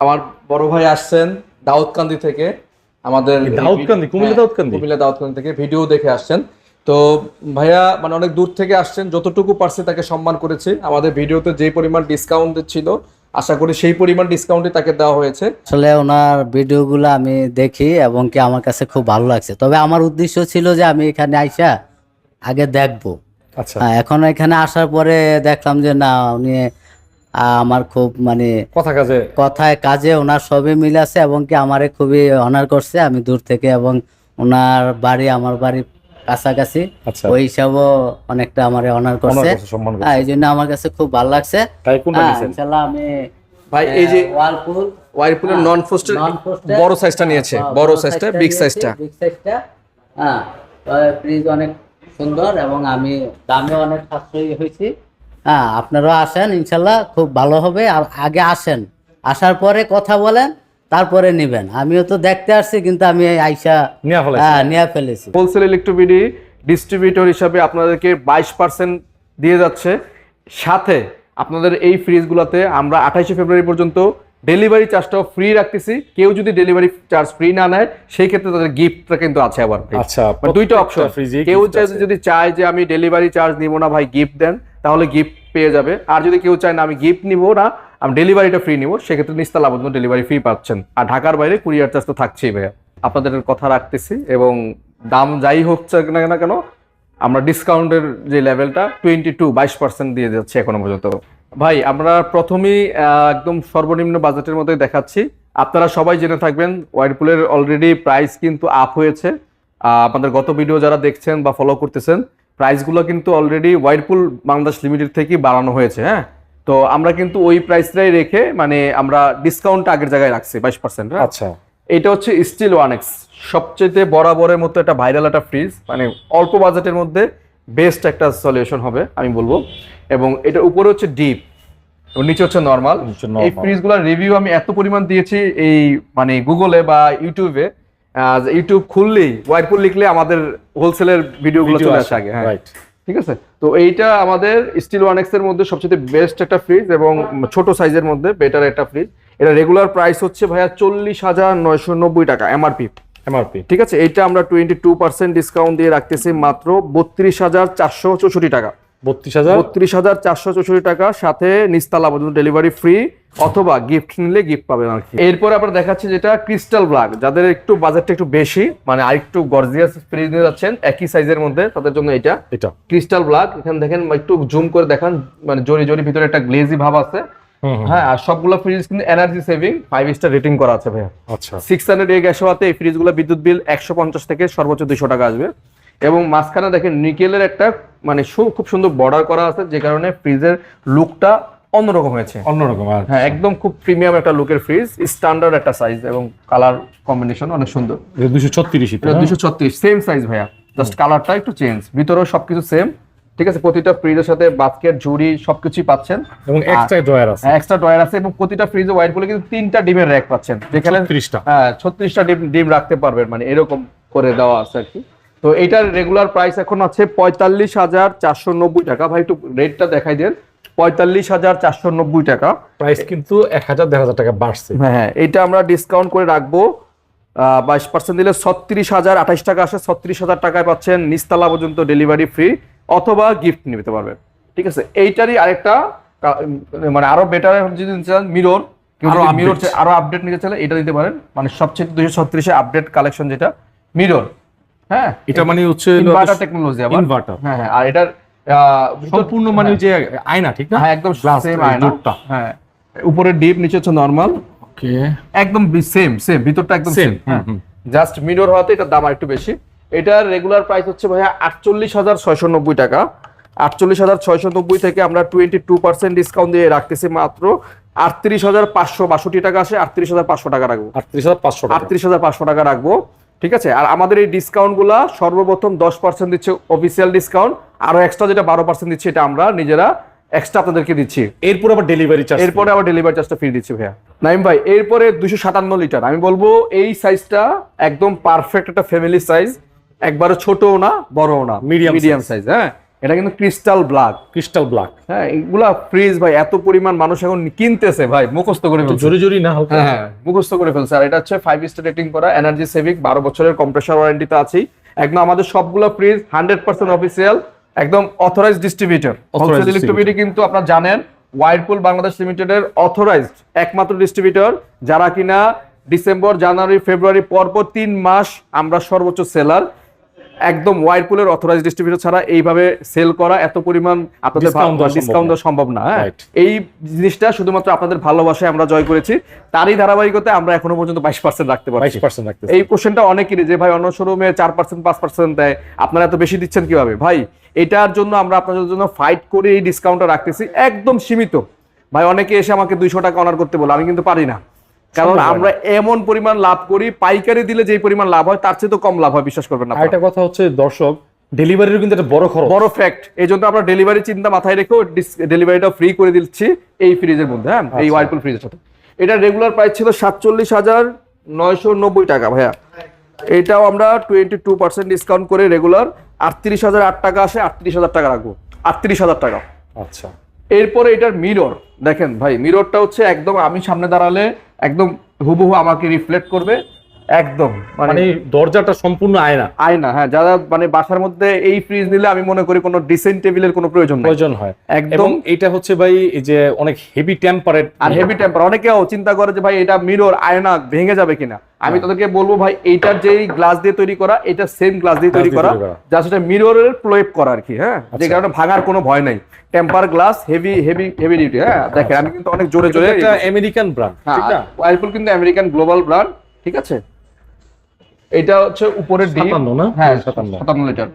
আমার বড় ভাই আসছেন দাউদকান্দি থেকে আমাদের দাউদকান্দি, কুমিল্লা হ্যাঁ, দাউদকান্দি? কুমিল্লা দাউদকান্দি থেকে ভিডিও দেখে আসছেন। তো ভাইয়া মানে অনেক দূর থেকে আসছেন যতটুকু পারছে তাকে সম্মান করেছি। আমাদের ভিডিওতে যে পরিমাণ ডিসকাউন্ট ছিল আশা করি সেই পরিমাণ ডিসকাউন্টই তাকে দেওয়া হয়েছে। আসলে ওনার ভিডিওগুলো আমি দেখি এবং কি আমার কাছে খুব ভালো লাগছে। তবে আমার উদ্দেশ্য ছিল যে আমি এখানে আইসা আগে দেখব। আচ্ছা। হ্যাঁ, এখন এখানে আসার পরে দেখলাম যে না উনি আমার খুব মানে কথা কাজে? কথায় কাজে ওনার সবই মিল আছে এবং কি আমারে খুবই অনার করছে। আমি দূর থেকে এবং ওনার বাড়ি আমার বাড়ি কাছাকাছি। আচ্ছা। ওই হিসাবও অনেকটা আমারে অনার করছে। হ্যাঁ এই জন্য আমার কাছে খুব ভালো লাগছে। হ্যাঁ, ইনশাল্লাহ আমি ভাই এই যে ওয়ালপুল ওয়াইরপুলের নন ফোস্টের বড় সাইজটা নিয়েছে বড় সাইজটা বিগ সাইজটা বিগ সাইজটা হ্যাঁ ফ্রিজ অনেক সুন্দর এবং আমি দামে অনেক সাশ্রয়ী হয়েছি। হ্যাঁ আপনারাও আসেন ইনশাল্লাহ খুব ভালো হবে। আর আগে আসেন আসার পরে কথা বলেন তারপরে নেবেন। আমিও তো দেখতে আসছি কিন্তু আমি আইসা নেওয়া হ্যাঁ নিয়ে ফেলেছি। হোলসেল ইলেকট্রোবিডি ডিস্ট্রিবিউটর হিসাবে আপনাদেরকে বাইশ পার্সেন্ট দিয়ে যাচ্ছে। সাথে আপনাদের এই ফ্রিজগুলোতে আমরা আঠাইশে ফেব্রুয়ারি পর্যন্ত ডেলিভারি চার্জটাও ফ্রি রাখতেছি। কেউ যদি ডেলিভারি চার্জ ফ্রি না নেয় সেই ক্ষেত্রে তাদের গিফটটা কিন্তু আছে আবার আচ্ছা, মানে দুইটা অপশন কেউ চাই- যদি চায় যে আমি ডেলিভারি চার্জ নিব না ভাই গিফট দেন। তাহলে গিফট পেয়ে যাবে। আর যদি কেউ চায় না আমি গিফট নিব না, আমি ডেলিভারিটা ফ্রি নিব, সেক্ষেত্রে নিস্তালা পর্যন্ত ডেলিভারি ফ্রি পাচ্ছেন। আর ঢাকার বাইরে কুরিয়ার চার্জ তো থাকছেই ভাইয়া। আপনাদের কথা রাখতেছি এবং দাম যাই হচ্ছে না না কেন আমরা ডিসকাউন্টের যে লেভেলটা টোয়েন্টি টু বাইশ পার্সেন্ট দিয়ে যাচ্ছে এখনও পর্যন্ত। ভাই, আমরা প্রথমেই একদম সর্বনিম্ন বাজেটের মধ্যে দেখাচ্ছি। আপনারা সবাই জেনে থাকবেন ওয়াইরপুলের অলরেডি প্রাইস কিন্তু আপ হয়েছে। আপনাদের গত ভিডিও যারা দেখছেন বা ফলো করতেছেন প্রাইসগুলো কিন্তু অলরেডি ওয়াইরপুল বাংলাদেশ লিমিটেড থেকে বাড়ানো হয়েছে হ্যাঁ? তো আমরা কিন্তু ওই প্রাইসটাই রেখে মানে আমরা ডিসকাউন্ট আগের জায়গায় রাখছি বাইশ পার্সেন্ট আচ্ছা। এটা হচ্ছে স্টিল ওয়ান এক্স সবচেয়ে বরাবরের মতো একটা ভাইরাল একটা ফ্রিজ মানে অল্প বাজেটের মধ্যে বেস্ট একটা সলিউশন হবে আমি বলব। এবং এটার উপরে হচ্ছে ডিপ নিচে হচ্ছে নর্মাল। এই ফ্রিজগুলোর রিভিউ আমি এত পরিমাণ দিয়েছি এই মানে গুগলে বা ইউটিউবে ইউটিউব খুললেই ওয়াইরপুল লিখলে আমাদের হোলসেলের ভিডিওগুলো চলে আসে, আগে হ্যাঁ. ঠিক আছে? তো এইটা আমাদের স্টিল ওয়ান এক্সের মধ্যে সবচেয়ে বেস্ট একটা ফ্রিজ এবং ছোট সাইজের মধ্যে বেটার একটা ফ্রিজ এটা রেগুলার প্রাইস হচ্ছে ভাইয়া চল্লিশ হাজার নয়শো নব্বই টাকা এমআরপি এমআরপি ঠিক আছে? এইটা আমরা টোয়েন্টি টু পার্সেন্ট ডিসকাউন্ট দিয়ে রাখতেছি মাত্র বত্রিশ হাজার চারশো চৌষট্টি টাকা। বত্রিশ হাজার? বত্রিশ হাজার চারশো চৌষট্টি টাকা সাথে নিস্তালা পর্যন্ত ডেলিভারি ফ্রি অথবা গিফট নিলে গিফট পাবেন আর কি। এরপরে আমরা দেখাচ্ছি যেটা ক্রিস্টাল ব্ল্যাক যাদের একটু বাজেটটা একটু বেশি মানে আরেকটু গর্জিয়াস ফ্রিজ নিয়ে যাচ্ছেন একই সাইজের মধ্যে তাদের জন্য এটা। এটা। ক্রিস্টাল ব্ল্যাক এখানে দেখেন একটু জুম করে দেখান মানে জরি জরি ভিতরে একটা গ্লেজি ভাব আছে। হ্যাঁ আর সবগুলো ফ্রিজ কিন্তু energy saving five star rating করা আছে ভাইয়া। আচ্ছা। সিক্স হান্ড্রেড এ গ্যাস হওয়াতে এই ফ্রিজগুলো বিদ্যুৎ বিল একশো পঞ্চাশ থেকে সর্বোচ্চ দুশো টাকা আসবে। এবং মাঝখানে দেখেন নিকেলের একটা মানে খুব সুন্দর বর্ডার করা আছে যে কারণে ফ্রিজের লুকটা অন্যরকম হয়েছে। অন্যরকম আর হ্যাঁ একদম খুব প্রিমিয়াম একটা লুকের ফ্রিজ স্ট্যান্ডার্ড একটা সাইজ এবং কালার কম্বিনেশন অনেক সুন্দর। দুশো ছত্রিশ এটা দুশো ছত্রিশ সেম সাইজ ভাইয়া। জাস্ট কালারটা একটু চেঞ্জ ভিতরেও সবকিছু সেম ঠিক আছে প্রতিটা ফ্রিজের সাথে বাস্কেট ঝুড়ি সবকিছুই পাচ্ছেন। এবং এক্সট্রা ড্রয়ার আছে। এক্সট্রা ড্রয়ার আছে এবং প্রতিটা ফ্রিজে হোয়াইট বলে কিন্তু তিনটা ডিমের র্যাক পাচ্ছেন। যেখানে 36টা। হ্যাঁ ছত্রিশটা ডিম ডিম রাখতে পারবেন মানে এরকম করে দেওয়া আছে আর কি। তো এটার রেগুলার প্রাইস এখন আছে পঁয়তাল্লিশ হাজার চারশো নব্বই টাকা। ভাই একটু রেটটা দেখাই দেন। পঁয়তাল্লিশ হাজার চারশো নব্বই টাকা। প্রাইস কিন্তু এক হাজার দেড় হাজার টাকা বাড়ছে। হ্যাঁ হ্যাঁ এটা আমরা ডিসকাউন্ট করে রাখব। বাইশ পার্সেন্ট দিলে ছত্রিশ হাজার আঠাশ টাকা আসে। ছত্রিশ হাজার টাকায় পাচ্ছেন নিস্তালা পর্যন্ত ডেলিভারি ফ্রি অথবা গিফট নিতে পারবেন। ঠিক আছে? এইটারই আরেকটা মানে আরও বেটার যদি চান মিরর মিরর আরও আপডেট নিতে চাইলে এটা দিতে পারেন। মানে সবচেয়ে দুশো ছত্রিশে আপডেট কালেকশন যেটা মিরর হ্যাঁ এটা মানে হচ্ছে ইনভার্টার টেকনোলজি আবার। ইনভার্টার হ্যাঁ হ্যাঁ আর এটার সম্পূর্ণ মানে যে আয়না ঠিক না? হ্যাঁ একদম সেম আয়না। হ্যাঁ। উপরে ডিপ নিচে হচ্ছে নর্মাল ওকে একদম সেম সেম ভিতরটা একদম সেম। জাস্ট মিরর হওয়াতে এটার দাম একটু বেশি। এটার রেগুলার প্রাইস হচ্ছে ভাইয়া আটচল্লিশ হাজার ছয়শো নব্বই টাকা। আটচল্লিশ হাজার ছয়শো নব্বই থেকে আমরা টোয়েন্টি টু পার্সেন্ট ডিসকাউন্ট দিয়ে রাখতেছি মাত্র। আটত্রিশ হাজার পাঁচশো বাষট্টি টাকা আসে আটত্রিশ হাজার পাঁচশো টাকা রাখব। আটত্রিশ হাজার পাঁচশো টাকা। আটত্রিশ হাজার পাঁচশো টাকা রাখব। ঠিক আছে? আর আমাদের এই ডিসকাউন্টগুলা সর্বপ্রথম দশ পার্সেন্ট দিচ্ছে অফিসিয়াল ডিসকাউন্ট আরও এক্সট্রা যেটা বারো পার্সেন্ট দিচ্ছে এটা আমরা নিজেরা এক্সট্রা আপনাদেরকে দিচ্ছি। এরপর আবার ডেলিভারি চার্জ এরপরে আবার ডেলিভারি চার্জটা ফ্রি দিচ্ছি ভাইয়া। নাইম ভাই এরপরে দুশো সাতান্ন লিটার আমি বলব এই সাইজটা একদম পারফেক্ট একটা ফ্যামিলি সাইজ একবারে ছোটও না বড়ও না মিডিয়াম মিডিয়াম সাইজ হ্যাঁ? এটা কিন্তু ক্রিস্টাল ব্ল্যাক ক্রিস্টাল ব্ল্যাক হ্যাঁ এগুলা ফ্রিজ ভাই এত পরিমাণ মানুষ এখন কিনতেছে ভাই মুখস্থ করে ফেলছে। জোরে জোরে না হালকা। হ্যাঁ হ্যাঁ মুখস্থ করে ফেলছে। আর এটা হচ্ছে ফাইভ স্টার রেটিং করা এনার্জি সেভিং বারো বছরের কম্প্রেসার ওয়ারেন্টিতে আছেই একদম আমাদের সবগুলো ফ্রিজ হান্ড্রেড পার্সেন্ট অফিসিয়াল একদম অথরাইজড ডিস্ট্রিবিউটর Authorized ইলেকট্রিবিউটি কিন্তু আপনারা জানেন ওয়াইরপুল বাংলাদেশ লিমিটেডের অথরাইজড একমাত্র ডিস্ট্রিবিউটর যারা কিনা ডিসেম্বর জানুয়ারি ফেব্রুয়ারি পরপর তিন মাস আমরা সর্বোচ্চ সেলার একদম ওয়াইরপুলের অথরাইজ ডিস্ট্রিবিউটর ছাড়া এইভাবে সেল করা এত পরিমাণ আপনাদের ডিসকাউন্ট দেওয়া সম্ভব না। হ্যাঁ? এই জিনিসটা শুধুমাত্র আপনাদের ভালোবাসায় আমরা জয় করেছি। তারই ধারাবাহিকতায় আমরা এখনও পর্যন্ত বাইশ পার্সেন্ট রাখতে রাখতেছে। এই কোশ্চেনটা অনেকেরই যে ভাই অন্য শোরুমে চার পার্সেন্ট পাঁচ পার্সেন্ট দেয় আপনারা এত বেশি দিচ্ছেন কীভাবে? ভাই এটার জন্য আমরা আপনাদের জন্য ফাইট করে এই ডিসকাউন্টটা রাখতেছি। একদম সীমিত। ভাই অনেকে এসে আমাকে দুইশো টাকা অনার করতে বলে আমি কিন্তু পারি না। কারণ। আমরা এমন পরিমাণ লাভ করি পাইকারি দিলে যে পরিমাণ লাভ হয় তার চেয়ে তো কম লাভ হয় বিশ্বাস করবেন না একটা কথা হচ্ছে দর্শক ডেলিভারির কিন্তু একটা বড় খরচ। বড় ফ্যাক্ট এই জন্য আমরা ডেলিভারি চিন্তা মাথায় রেখেও ডেলিভারিটা ফ্রি করে দিচ্ছি এই ফ্রিজের মধ্যে হ্যাঁ? এই আচ্ছা। ফ্রিজের সাথে। এটা রেগুলার প্রাইস ছিল সাতচল্লিশ হাজার নয়শো নব্বই টাকা ভাইয়া। এটাও আমরা টোয়েন্টি টু পার্সেন্ট ডিসকাউন্ট করে রেগুলার আটত্রিশ হাজার আট টাকা আসে আটত্রিশ হাজার টাকা রাখব। আটত্রিশ হাজার টাকা। আচ্ছা। এরপরে এটার মিরর দেখেন ভাই মিররটা হচ্ছে একদম আমি সামনে দাঁড়ালে একদম হুবহু আমাকে রিফ্লেক্ট করবে। একদম মানে মানে দরজাটা সম্পূর্ণ আয়না। আয়না হ্যাঁ যারা মানে বাসার মধ্যে এই ফ্রিজ নিলে আমি মনে করি কোনো ডিসেন্ট টেবিলের কোনো প্রয়োজন প্রয়োজন হয়। একদম। এটা হচ্ছে ভাই এই যে অনেক হেভি টেম্পারেট আর হেভি টেম্পার অনেকেও চিন্তা করে যে ভাই এটা মিরর আয়না ভেঙে যাবে কিনা। আমি তাদেরকে বলব ভাই এইটার যেই গ্লাস দিয়ে তৈরি করা এটা সেম গ্লাস দিয়ে তৈরি করা যা সেটা মিররের প্রয়োগ করা আর কি হ্যাঁ? যে আচ্ছা। কারণে ভাঙার কোনো ভয় নাই। Temper glass heavy heavy heavy duty হ্যাঁ? দেখেন আমি কিন্তু অনেক জোরে জোরে একটা আমেরিকান ব্র্যান্ড ঠিক না? ওয়াইরপুল কিন্তু আমেরিকান গ্লোবাল ব্র্যান্ড ঠিক আছে? এটা হচ্ছে উপরের ডিপ। না? হ্যাঁ সাতান্ন। লিটার।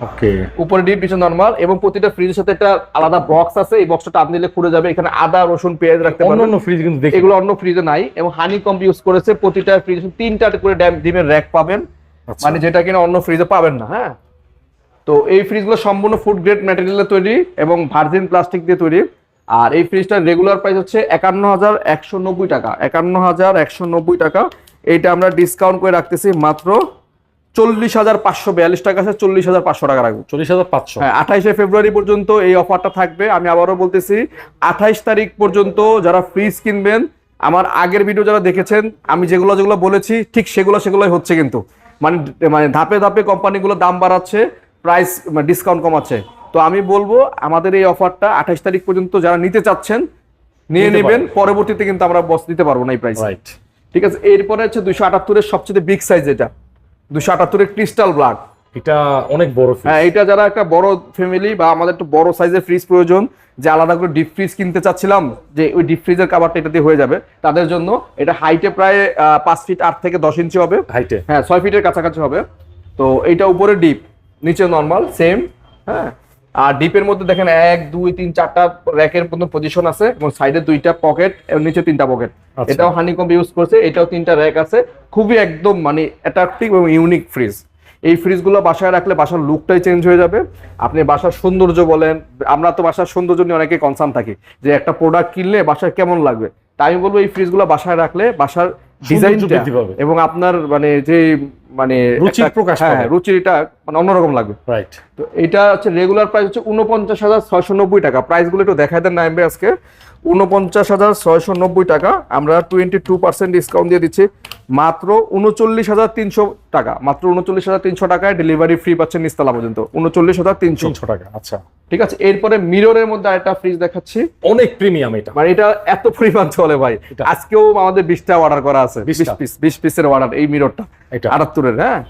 ওকে। উপরে ডিপ পিছনে নরমাল এবং প্রতিটা ফ্রিজের সাথে একটা আলাদা বক্স আছে। এই বক্সটা টান দিলে খুলে যাবে। এখানে আদা রসুন পেঁয়াজ রাখতে অন্য পারবেন। অন্য ফ্রিজ কিন্তু দেখি। এগুলো অন্য ফ্রিজে নাই এবং হানি কম্প ইউজ করেছে প্রতিটা ফ্রিজে তিনটা করে ড্যাম- ডিমের র্যাক পাবেন। আচ্ছা। মানে যেটা কিনা অন্য ফ্রিজে পাবেন না হ্যাঁ? তো এই ফ্রিজগুলো সম্পূর্ণ ফুড গ্রেড ম্যাটেরিয়ালে তৈরি এবং ভার্জিন প্লাস্টিক দিয়ে তৈরি। আর এই ফ্রিজটার রেগুলার প্রাইস হচ্ছে একান্ন হাজার একশো নব্বই টাকা। একান্ন হাজার একশো নব্বই টাকা। এইটা আমরা ডিসকাউন্ট করে রাখতেছি মাত্র চল্লিশ হাজার পাঁচশো বিয়াল্লিশ টাকা আছে চল্লিশ হাজার পাঁচশো টাকা রাখব। চল্লিশ হাজার পাঁচশো? হ্যাঁ আঠাইশে ফেব্রুয়ারি পর্যন্ত এই অফারটা থাকবে। আমি আবারও বলতেছি আঠাইশ তারিখ পর্যন্ত যারা ফ্রিজ কিনবেন আমার আগের ভিডিও যারা দেখেছেন আমি যেগুলো যেগুলো বলেছি ঠিক সেগুলো সেগুলোই হচ্ছে কিন্তু। মানে মানে ধাপে ধাপে কোম্পানিগুলো দাম বাড়াচ্ছে প্রাইস ডিসকাউন্ট কমাচ্ছে। তো আমি বলব আমাদের এই অফারটা আঠাইশ তারিখ পর্যন্ত যারা নিতে চাচ্ছেন নিয়ে নেবেন পরবর্তীতে কিন্তু আমরা বস দিতে পারব না এই প্রাইস রাইট ঠিক আছে এরপরে হচ্ছে দুশো আটাত্তরের সবচেয়ে বিগ সাইজ এটা। দুশো আটাত্তরের ক্রিস্টাল ব্লাড এটা অনেক বড় হ্যাঁ এটা যারা একটা বড় ফ্যামিলি বা আমাদের একটু বড় সাইজের ফ্রিজ প্রয়োজন যে আলাদা করে ডিপ ফ্রিজ কিনতে চাচ্ছিলাম যে ওই ডিপ ফ্রিজের কাভারটা এটা দিয়ে হয়ে যাবে তাদের জন্য এটা হাইটে প্রায় পাঁচ ফিট আট থেকে দশ ইঞ্চি হবে। হাইটে হ্যাঁ ছয় ফিটের কাছাকাছি হবে। তো এইটা উপরে ডিপ নিচে নর্মাল সেম হ্যাঁ আর ডিপের মধ্যে দেখেন এক দুই তিন চারটা র্যাকের মতো পজিশন আছে এবং সাইডে দুইটা পকেট এবং নিচে তিনটা পকেট আচ্ছা। এটাও হানিকম ইউজ করছে এটাও তিনটা র্যাক আছে। খুবই একদম মানে অ্যাট্রাকটিভ এবং ইউনিক ফ্রিজ এই ফ্রিজগুলো বাসায় রাখলে বাসার লুকটাই চেঞ্জ হয়ে যাবে। আপনি বাসার সৌন্দর্য বলেন আমরা তো বাসার সৌন্দর্য নিয়ে অনেকে কনসার্ন থাকি যে একটা প্রোডাক্ট কিনলে বাসায় কেমন লাগবে। তাই আমি বলব এই ফ্রিজগুলো বাসায় রাখলে বাসার ডিজাইন এবং আপনার মানে যে মানে রুচির প্রকাশ হ্যাঁ রুচির রুচিটা মানে অন্যরকম লাগবে। রাইট তো এটা হচ্ছে রেগুলার প্রাইস হচ্ছে উনপঞ্চাশ হাজার ছয়শো নব্বই টাকা প্রাইসগুলো একটু দেখাই দেন না আজকে উনপঞ্চাশ হাজার ছয়শো নব্বই টাকা। আমরা টোয়েন্টি টু পার্সেন্ট ডিসকাউন্ট দিয়ে দিচ্ছি। মাত্র উনচল্লিশ হাজার তিনশো টাকা। মাত্র উনচল্লিশ হাজার তিনশো টাকায় ডেলিভারি ফ্রি পাচ্ছেন নিস্তালা পর্যন্ত। উনচল্লিশ হাজার তিনশো। টাকা আচ্ছা। ঠিক আছে? এরপরে মিররের মধ্যে আরেকটা ফ্রিজ দেখাচ্ছি। অনেক প্রিমিয়াম এটা। মানে এটা এত পরিমাণ চলে ভাই। আজকেও আমাদের বিশটা অর্ডার করা আছে। বিশ পিস বিশ পিসের অর্ডার এই মিররটা এটা। আটাত্তরের হ্যাঁ?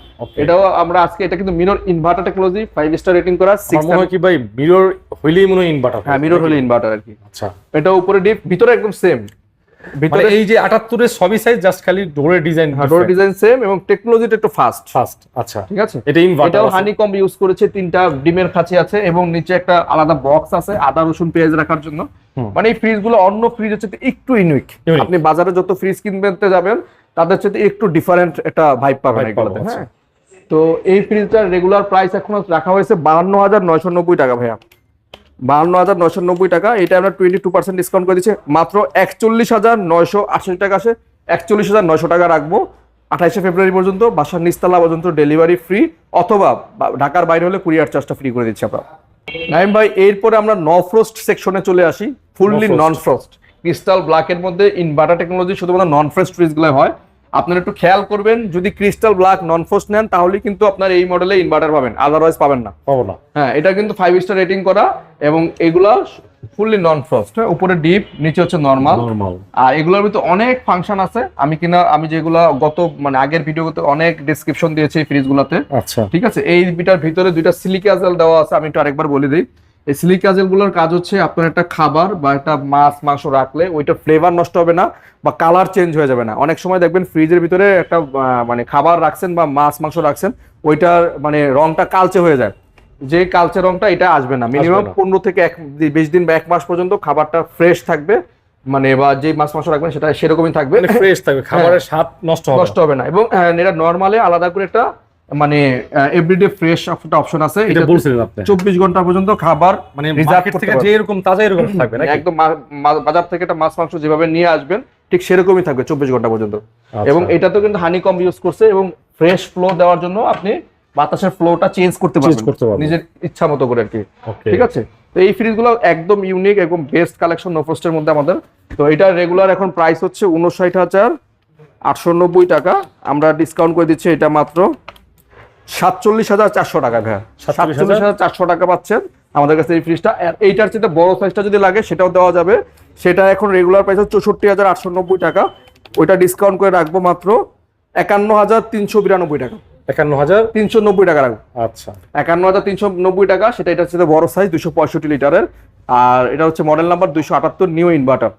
এটাও আমরা আজকে এটা কিন্তু mirror inverter technology five star rating করা সিক্স কি ভাই মিরর হইলেই মনে হয় ইনভার্টার হ্যাঁ। মিরর হলো ইনভার্টার আর কি। আচ্ছা। এটা উপরে ডিপ ভিতরে একদম সেম মানে ভিতরে এই যে আটাত্তরের সবই সাইজ জাস্ট খালি ডোরের ডিজাইন ডোর ডিজাইন সেম এবং টেকনোলজিটা একটু ফাস্ট ফার্স্ট আচ্ছা। ঠিক আছে? এটা ইনভার্টার এটাও হানি ইউজ করেছে তিনটা ডিমের খাঁচি আছে এবং নিচে একটা আলাদা বক্স আছে আদা রসুন পেঁয়াজ রাখার জন্য। মানে এই ফ্রিজগুলো অন্য ফ্রিজ হচ্ছে একটু ইউনিক আপনি বাজারে যত ফ্রিজ কিনতে যাবেন তাদের সাথে একটু ডিফারেন্ট একটা ভাইব পাবেন এগুলোতে হ্যাঁ। তো এই ফ্রিজটার রেগুলার প্রাইস এখন রাখা হয়েছে বাহান্ন হাজার নয়শো নব্বই টাকা ভাইয়া। বাহান্ন হাজার নয়শো নব্বই টাকা। এটা আমরা টোয়েন্টি টু পার্সেন্ট ডিসকাউন্ট করে দিচ্ছি। মাত্র একচল্লিশ হাজার নয়শো আশি টাকা আসে একচল্লিশ হাজার নয়শো টাকা রাখব। আঠাইশে ফেব্রুয়ারি পর্যন্ত বাসার নিস্তালা পর্যন্ত ডেলিভারি ফ্রি অথবা ঢাকার বাইরে হলে কুরিয়ার চার্জটা ফ্রি করে দিচ্ছি আমরা নাইম ভাই এরপরে আমরা ন ফ্রোস্ট সেকশনে চলে আসি। ফুললি নন ফ্রোস্ট ক্রিস্টাল ব্ল্যাকের মধ্যে ইনভার্টার টেকনোলজি শুধুমাত্র নন ফ্রেস্ট ফ্রিজগুলো হয়। আপনারা একটু খেয়াল করবেন যদি ক্রিস্টাল ব্ল্যাক নন ফ্রোস্ট নেন তাহলে কিন্তু আপনার এই মডেলে ইনভার্টার পাবেন আদারওয়াইজ পাবেন না। পাবো না। হ্যাঁ এটা কিন্তু ফাইভ স্টার রেটিং করা এবং এগুলা ফুললি নন ফ্রস্ট হ্যাঁ উপরে ডিপ নিচে হচ্ছে নর্মাল নর্মাল আর এগুলোর ভিতরে অনেক ফাংশন আছে আমি কিনা আমি যেগুলা গত মানে আগের ভিডিওতে অনেক ডিসক্রিপশন দিয়েছি এই ফ্রিজগুলোতে আচ্ছা। ঠিক আছে? এই বিটার ভিতরে দুইটা সিলিকাজেল দেওয়া আছে আমি একটু আরেকবার বলে দিই। এই গুলোর কাজ হচ্ছে আপনার একটা খাবার বা একটা মাছ মাংস রাখলে ওইটা ফ্লেভার নষ্ট হবে না বা কালার চেঞ্জ হয়ে যাবে না। অনেক সময় দেখবেন ফ্রিজের ভিতরে একটা মানে খাবার রাখছেন বা মাছ মাংস রাখছেন ওইটার মানে রংটা কালচে হয়ে যায়। যে কালচে রংটা এটা আসবে না। মিনিমাম পনেরো থেকে এক বিশ দিন বা এক মাস পর্যন্ত খাবারটা ফ্রেশ থাকবে। মানে বা যে মাছ মাংস রাখবেন সেটা সেরকমই থাকবে। মানে ফ্রেশ থাকবে। খাবারের স্বাদ নষ্ট নষ্ট হবে না। এবং আহ, এটা নর্মালি আলাদা করে একটা মানে এভরিডে ফ্রেশ একটা অপশন আছে। এটা এটা বলছিলেন আপনি। চব্বিশ ঘণ্টা পর্যন্ত খাবার মানে মার্কেট থেকে যে এরকম তাজা এরকম থাকবে নাকি? একদম বাজার থেকে একটা মাছ মাংস যেভাবে নিয়ে আসবেন ঠিক সেরকমই থাকবে চব্বিশ ঘণ্টা পর্যন্ত। আচ্ছা। এবং এটা তো কিন্তু হানি কম ইউজ করছে এবং ফ্রেশ ফ্লো দেওয়ার জন্য আপনি বাতাসের ফ্লোটা চেঞ্জ করতে পারবেন। নিজের ইচ্ছা মতো করে আর কি। ঠিক আছে? তো এই ফ্রিজগুলো একদম ইউনিক একদম বেস্ট কালেকশন নোফোস্টের মধ্যে আমাদের। তো এটা রেগুলার এখন প্রাইস হচ্ছে উনষাট হাজার আটশো নব্বই টাকা। আমরা ডিসকাউন্ট করে দিচ্ছি এটা মাত্র। সাতচল্লিশ হাজার চারশো টাকা ভাইয়া। সাতচল্লিশ হাজার? চারশো টাকা পাচ্ছেন আমাদের কাছে এই ফ্রিজটা এইটার চেয়ে বড় সাইজটা যদি লাগে সেটাও দেওয়া যাবে। সেটা এখন রেগুলার প্রাইস চৌষট্টি হাজার আটশো নব্বই টাকা। ওইটা ডিসকাউন্ট করে রাখব মাত্র একান্ন হাজার তিনশো বিরানব্বই টাকা। একান্ন হাজার? তিনশো নব্বই টাকা রাখব। আচ্ছা। একান্ন হাজার তিনশো নব্বই টাকা সেটা এটা হচ্ছে বড় সাইজ দুশো পঁয়ষট্টি লিটারের। আর এটা হচ্ছে মডেল নাম্বার দুইশো আটাত্তর নিউ ইনভার্টার